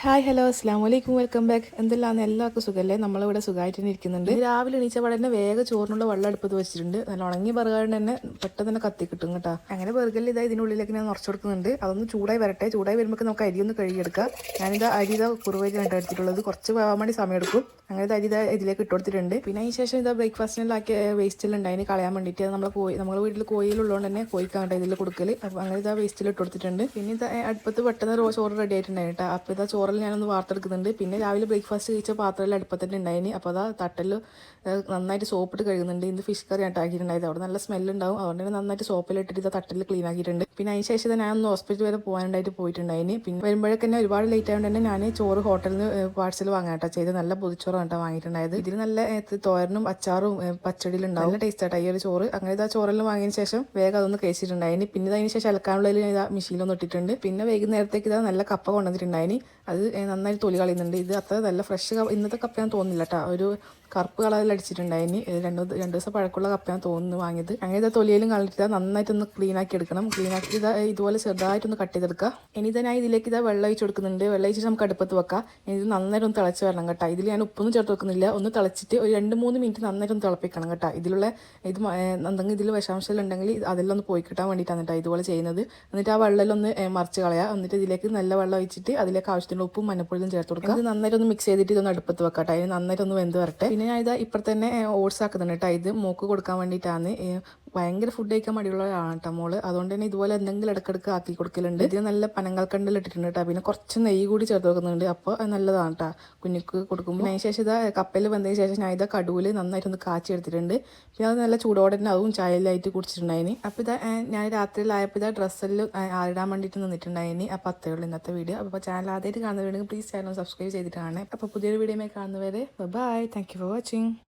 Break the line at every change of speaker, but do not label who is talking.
Hi hello അസ്ലാം വലൈക്കും welcome back എന്തെല്ലാം എല്ലാവർക്കും സുഖമല്ലേ നമ്മളിവിടെ സുഖമായിട്ട് തന്നെ ഇരിക്കുന്നുണ്ട് രാവിലെ എണീച്ച പാടെ തന്നെ വേഗം ചോറിനുള്ള വെള്ളം അടുപ്പത്ത് വെച്ചിട്ടുണ്ട്. നല്ല ഉണങ്ങി ബർഗറിന് തന്നെ പെട്ടെന്ന് തന്നെ കത്തി കിട്ടും കേട്ടോ. അങ്ങനെ ബർഗറിൽ ഇതാ ഇതിനുള്ളിലേക്ക് ഞാൻ നിറച്ച് കൊടുക്കുന്നുണ്ട്. അതൊന്ന് ചൂടായി വരട്ടെ. ചൂടായി വരുമ്പോൾ നമുക്ക് അരി ഒന്ന് കഴുകിയെടുക്കാം. ഞാനിതാ അരി ഇതാ കുറുവരിയാണ് എടുത്തിട്ടുള്ളത്. കുറച്ച് പോകാൻ വേണ്ടി സമയം എടുക്കും അങ്ങനെ അരി ഇതാ ഇതിലേക്ക് ഇട്ട് കൊടുത്തിട്ടുണ്ട്. പിന്നെ അതിന് ശേഷം ഇതാ ബ്രേക്ക്ഫാസ്റ്റിനാക്കിയ വേസ്റ്റിൽ ഉണ്ടായി കളയാൻ വേണ്ടിയിട്ട് നമ്മൾ നമ്മളെ കോഴി നമ്മളെ വീട്ടിൽ കോയിലുള്ളതുകൊണ്ട് തന്നെ കോഴിക്കാണ്ട് ഇതിൽ കൊടുക്കൽ അപ്പോൾ അങ്ങനെ ഇതാ വേസ്റ്റിൽ ഇട്ട് കൊടുത്തിട്ടുണ്ട്. പിന്നെ ഇതാ അടുപ്പത്ത് പെട്ടെന്ന് ചോറ് റെഡി ആയിട്ടുണ്ടായിട്ടാ അപ്പോൾ ഇതാ ചോറിൽ ഞാനൊന്ന് വാർത്തെടുക്കുന്നുണ്ട്. പിന്നെ രാവിലെ ബ്രേക്ക്ഫാസ്റ്റ് കഴിച്ച പാത്രത്തിൽ അടുപ്പത്തന്നെ ഉണ്ടായിന്. അപ്പോൾ അതാ തട്ടൽ നന്നായിട്ട് സോപ്പിട്ട് കഴുകുന്നുണ്ട്. ഇന്ന് ഫിഷ് കറി ആക്കിയിട്ടുണ്ടായത്. അവിടെ നല്ല സ്മെല്ലുണ്ടാവും. അതുകൊണ്ട് തന്നെ നന്നായിട്ട് സോപ്പിലിട്ടിട്ട് ഇത് തട്ടിൽ ക്ലീൻ ആക്കിയിട്ടുണ്ട്. പിന്നെ അതിന് ശേഷം ഞാൻ ഒന്ന് ഹോസ്പിറ്റൽ വരെ പോകാനായിട്ട് പോയിട്ടുണ്ടായിന്. പിന്നെ വരുമ്പോഴേക്ക് തന്നെ ഒരുപാട് ലേറ്റ് ആയതുകൊണ്ട് തന്നെ ഞാൻ ചോറ് ഹോട്ടലിൽ നിന്ന് പാഴ്സൽ വാങ്ങാട്ടോ ചെയ്ത് നല്ല പൊതിച്ചോറാണ് കേട്ടോ വാങ്ങിയിട്ടുണ്ടായത്. ഇതിൽ നല്ല തോരനും അച്ചാറും പച്ചടിയിലുണ്ടാവും നല്ല ടേസ്റ്റ് ആട്ടോ ഈ ഒരു ചോറ്. അങ്ങനെ ഇതാ ചോറെല്ലാം വാങ്ങിയതിന് ശേഷം വേഗം അതൊന്ന് കഴിച്ചിട്ടുണ്ടായിന്. പിന്നെ അതിന് ശേഷം അലക്കാനുള്ളതിൽ ഇതാ മെഷീനിലൊന്നും ഇട്ടിട്ടുണ്ട്. പിന്നെ വൈകുന്നേരത്തേക്ക് ഇതാ നല്ല കപ്പ കൊണ്ടുവന്നിട്ടുണ്ടായിന്. അത് ഏ, നന്നായിട്ട് തൊലി കളയുന്നുണ്ട്. ഇത് അത്ര നല്ല ഫ്രഷ് ഇന്നത്തെ കപ്പയാന്ന് തോന്നുന്നില്ല കേട്ടോ ഒരു കറുപ്പ് കളറിൽ അടിച്ചിട്ടുണ്ടായിന്. രണ്ട് രണ്ട് ദിവസം പഴക്കമുള്ള കപ്പയാണ് തോന്നുന്നു വാങ്ങിയത്. അങ്ങനെ ഇതാ തൊലിയിലും കളഞ്ഞിട്ട് നന്നായിട്ടൊന്ന് ക്ലീൻ ആക്കി എടുക്കണം. ക്ലീൻ ആക്കി ഇതാ ഇതുപോലെ ചെറുതായിട്ടൊന്ന് കട്ട് ചെയ്തെടുക്കുക. ഇനി ഇതാ ഞാൻ ഇതിലേക്ക് ഇതാ വെള്ളം ഒഴിച്ച് കൊടുക്കുന്നുണ്ട്. വെള്ളം ഒഴിച്ചിട്ട് നമുക്ക് അടുപ്പത്ത് വെക്കാം. ഇത് നന്നായിട്ട് ഒന്ന് തിളച്ച് വരണം കേട്ടോ. ഇതിൽ ഞാൻ ഉപ്പൊന്നും ചേർത്ത് വെക്കുന്നില്ല. ഒന്ന് തിളച്ചിട്ട് ഒരു രണ്ട് മൂന്ന് മിനിറ്റ് നന്നായിട്ട് ഒന്ന് തിളപ്പിക്കണം കേട്ടോ. ഇതിലുള്ള ഇത് എന്തെങ്കിലും ഇതിൽ വിഷാംശം ഉണ്ടെങ്കിൽ അതെല്ലാം ഒന്ന് പോയി കിട്ടാൻ വേണ്ടിയിട്ടാണ് കേട്ടോ ഇതുപോലെ ചെയ്യുന്നത്. എന്നിട്ട് ആ വെള്ളം ഒന്ന് ഏ, മറിച്ച് കളയുക എന്നിട്ട് ഇതിലേക്ക് നല്ല വെള്ളം ഒഴിച്ചിട്ട് അതിലേക്ക് ആവശ്യത്തിന് ഉപ്പും മഞ്ഞപ്പൊടിയും ചേർത്ത് കൊടുക്കുക. ഇത് നന്നായിട്ട് ഒന്ന് മിക്സ് ചെയ്തിട്ട് ഇതൊന്ന് അടുപ്പത്ത് വെക്കാം കേട്ടോ അതിന് നന്നായിട്ട് ഒന്ന് വെന്ത് വരട്ടെ. പിന്നെ ഞാൻ ഇത് ഇപ്പം തന്നെ ഓട്സ് ആക്കുന്നുണ്ട് കേട്ടോ. ഇത് മൂക്ക് കൊടുക്കാൻ വേണ്ടിയിട്ടാണ്. ഭയങ്കര ഫുഡ് കഴിക്കാൻ മടിയുള്ള ആണ് കേട്ടോ മോൾ. അതുകൊണ്ട് തന്നെ ഇതുപോലെ എന്തെങ്കിലും ഇടക്കിടക്ക് ആക്കി കൊടുക്കലുണ്ട്. ഇത് നല്ല പനങ്ങൽക്കണ്ടിൽ ഇട്ടിട്ടുണ്ട് കേട്ടോ പിന്നെ കുറച്ച് നെയ്യ് കൂടി ചേർത്ത് വെക്കുന്നുണ്ട്. അപ്പോൾ നല്ലതാണ് കേട്ടോ കുഞ്ഞിക്ക് കൊടുക്കുമ്പോൾ അതിന് ശേഷം ഇതാ കപ്പയിൽ വന്നതിന് ശേഷം ഞാൻ ഇതാ കടുവിൽ നന്നായിട്ടൊന്ന് കാച്ചി എടുത്തിട്ടുണ്ട്. പിന്നെ അത് നല്ല ചൂടോടെ തന്നെ അതും ചായയിലായിട്ട് കുടിച്ചിട്ടുണ്ടായിന്. അപ്പോൾ ഇതാ ഞാൻ രാത്രിയിലായപ്പോൾ ഇതാ ഡ്രസ്സിൽ ആരിടാൻ വേണ്ടിയിട്ട് നിന്നിട്ടുണ്ടായിന്. അപ്പോൾ അത്രേ ഉള്ളൂ ഇന്നത്തെ വീഡിയോ. അപ്പോൾ ചാനൽ ആദ്യമായിട്ട് കാണുന്നവരുണ്ടെങ്കിൽ പ്ലീസ് ചാനൽ സബ്സ്ക്രൈബ് ചെയ്തിട്ടാണ് അപ്പോൾ പുതിയൊരു വീഡിയോ കാണുന്നവരെ bye thank you for watching